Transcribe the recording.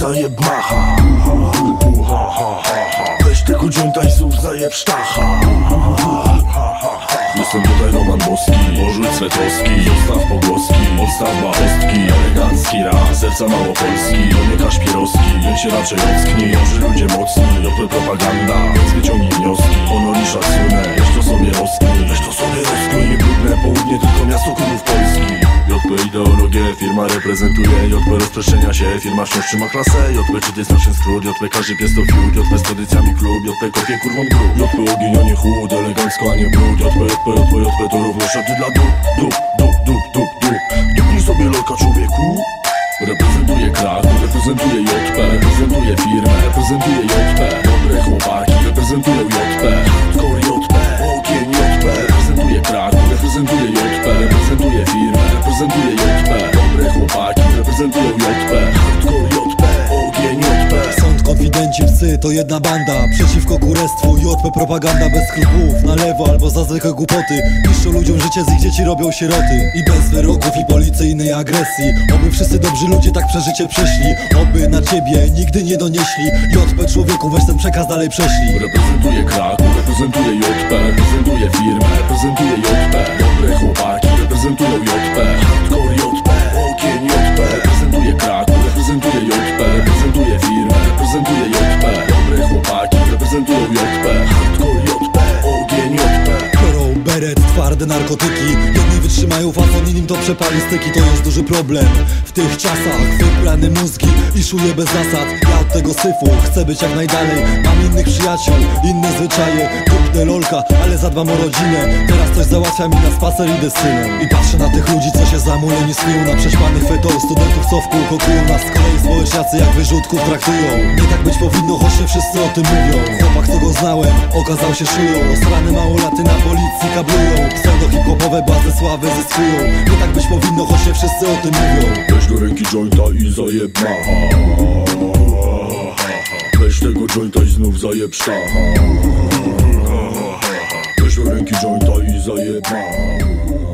zajeb macha. Weź tego jointa i znów zajeb sztacha. Jestem tutaj Roman Boski Porzuć swe troski, zostaw pogłoski Odstaw bachostki, elegancki raz Serca małopolski, to nie kaszpierowski Więc się raczej ocknij, że ludzie mocni. JP propaganda, więc wyciągnij wnioski. Honor i szacunek, to sobie rozknij firma reprezentuje JP rozprzestrzenia się, firma wciąż trzyma klasę. JP czy to jest nasz skrót, JP każdy pies to fiut. JP z tradycjami klub, JP kopie kurwą grób JP ogień, a nie chłód, elegancko, a nie brud. JP, JP, JP, JP to równo szoty dla dup Dup, dup, dup, dup, dup. Dupnij sobie lolka człowieku. Reprezentuję Kraków, reprezentuję JP Reprezentuję firmę, reprezentuję JP Dobre chłopaki, reprezentują JP reprezentują JP ogień JP Sąd, konfidenci, psy to jedna banda. Przeciwko kurestwu, JP propaganda bez skrupułów. Na lewo albo za zwykłe głupoty. Niszczą ludziom życie, z ich dzieci robią sieroty. I bez wyroków i policyjnej agresji. Oby wszyscy dobrzy ludzie tak przeżycie przeszli. Oby na ciebie nigdy nie donieśli. JP człowieku, weź ten przekaz dalej prześlij. Reprezentuję Kraków, reprezentuję JP Reprezentuję firmę, reprezentuję beret, twarde narkotyki. Jedni wytrzymają fazon, innym to przepali styki To jest duży problem w tych czasach. Wybrane mózgi i szuję bez zasad. Ja od tego syfu chcę być jak najdalej. Mam innych przyjaciół, inne zwyczaje. Kupnę lolka, ale zadbam o rodzinę. Teraz coś załatwia mi na spacer idę z synem. I patrzę na tych ludzi, co się zamuleni snują Na prześpanych fetol studentów, co w kółko kują Nas z społeczniacy jak wyrzutków traktują. Nie tak być powinno, choć nie wszyscy o tym mówią. Chłopak, co go znałem, okazał się szyją. Strany małolaty na Hip-hopowe bazy sławy zyskują Nie tak być powinno, choć nie wszyscy o tym mówią. Weź do ręki jointa i zajeb macha Weź tego jointa i znów zajeb sztacha Weź do ręki jointa i zajeb macha